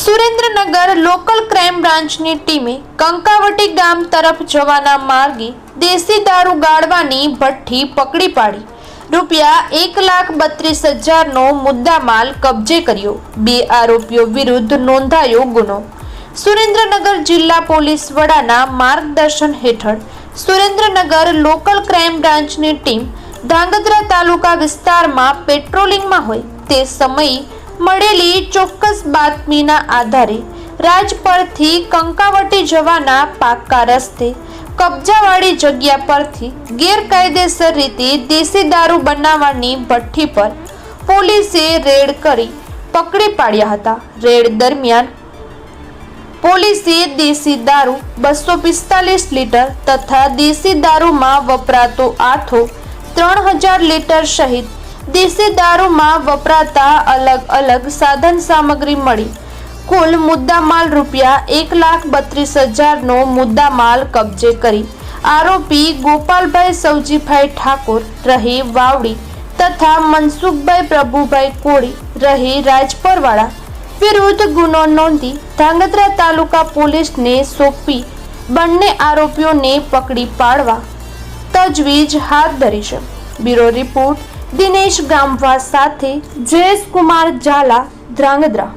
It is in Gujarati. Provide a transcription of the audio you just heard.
સુરેન્દ્રનગર લોકલ ક્રાઇમ બ્રાન્ચની ટીમે કંકાવટી ગામ તરફ જવાના માર્ગે દેશી દારૂ ગાળવાની ભઠ્ઠી પકડી પાડી. રૂપિયા એક લાખ બત્રીસ હજારનો મુદ્દામાલ કબજે કર્યો. બે આરોપીઓ વિરુદ્ધ નોંધાયો ગુનો. સુરેન્દ્રનગર જિલ્લા પોલીસ વડાના માર્ગદર્શન હેઠળ સુરેન્દ્રનગર લોકલ ક્રાઇમ બ્રાન્ચની ટીમ ધાંગધ્રા તાલુકા વિસ્તારમાં પેટ્રોલિંગમાં હોય તે સમયે મળેલી ચોક્કસ બાતમીના આધારે રાજપરથી કંકાવટી જવાના પાક્કા રસ્તે, કબજાવાળી જગ્યા પરથી ગેરકાયદેસર રીતે દેશી દારૂ બનાવવાની ભઠ્ઠી પર પોલીસે રેડ કરી પકડી પાડ્યા હતા. રેડ દરમિયાન પોલીસે દેશી દારૂ બસો પિસ્તાલીસ લીટર તથા દેશી દારૂમાં વપરાતો આથો ત્રણ હજાર લીટર સહિત દેશી દારૂમાં વપરાતા અલગ અલગ સાધન સામગ્રી મળી. કુલ મુદ્દામાલ રૂપિયા એક લાખ બત્રીસ હજારનો મુદ્દામાલ કબજે કરી. આરોપી ગોપાલભાઈ સવજીભાઈ ઠાકોર રહી વાવડી તથા મનસુખભાઈ પ્રભુભાઈ કોળી રહી રાજપરવાળા વિરુદ્ધ ગુનો નોંધી ધાંગધ્રા તાલુકા પોલીસને સોંપી બંને આરોપીઓને પકડી પાડવા તજવીજ હાથ ધરી છે. બ્યુરો રિપોર્ટ દિનેશ ગામવા સાથે જયેશ કુમાર ઝાલા ધ્રાંગધ્રા.